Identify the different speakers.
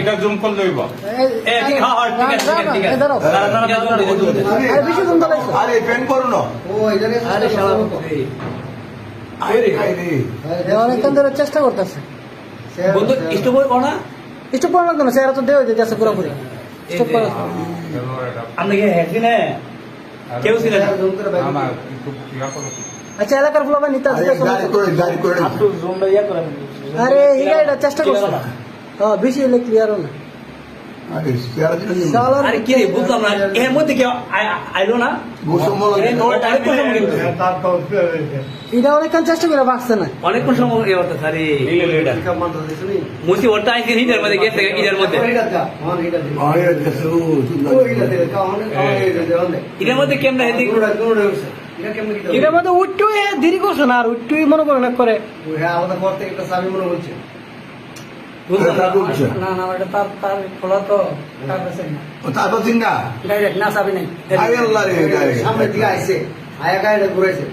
Speaker 1: এটা জুম।
Speaker 2: আরে।
Speaker 3: করো না।
Speaker 2: অনেকক্ষণ ধরে চেষ্টা করতেছে।
Speaker 4: বন্ধু স্টপ করো না।
Speaker 2: স্টপ স্যার তো দেওয়া যাচ্ছে পুরোপুরি। স্টপ করা
Speaker 4: আপনি কি হ্যাঁ কেউ ছিল
Speaker 2: আচ্ছা এলাকার ফুলা নিতে
Speaker 3: আরে
Speaker 2: চেষ্টা করছে। বেশি হলে ক্লিয়ার না।
Speaker 3: আরে চেয়ার দিন
Speaker 2: শালার
Speaker 4: আরে কি রে বুঝলাম না। এর মধ্যে কেউ আইলো না?
Speaker 3: গোসমল
Speaker 4: এ, অনেক- অনেকক্ষণ সময় কিন্তু।
Speaker 2: এটা অনেকক্ষণ চেষ্টা করে বাঁচছে না।
Speaker 4: অনেকক্ষণ সময় করতেছে আরে মুসি ওটা আইসি হিটার মধ্যে গেছে ইটার মধ্যে।
Speaker 3: আরে
Speaker 4: এটার মধ্যে কেমন হেদি
Speaker 2: এটার মধ্যে উঠটু দেরি করছে না আর উঠটুই মনে করে। না করে
Speaker 4: বুঝলাম না
Speaker 3: বলছে
Speaker 2: না না এটা
Speaker 3: তারপর দিন না।
Speaker 2: ডাইরেক্ট না চাবি নাই।
Speaker 3: আল্লাহ রে গাড়ি
Speaker 5: সামনের দিকে আইছে। আয়া গাড়িটা ঘুরেছে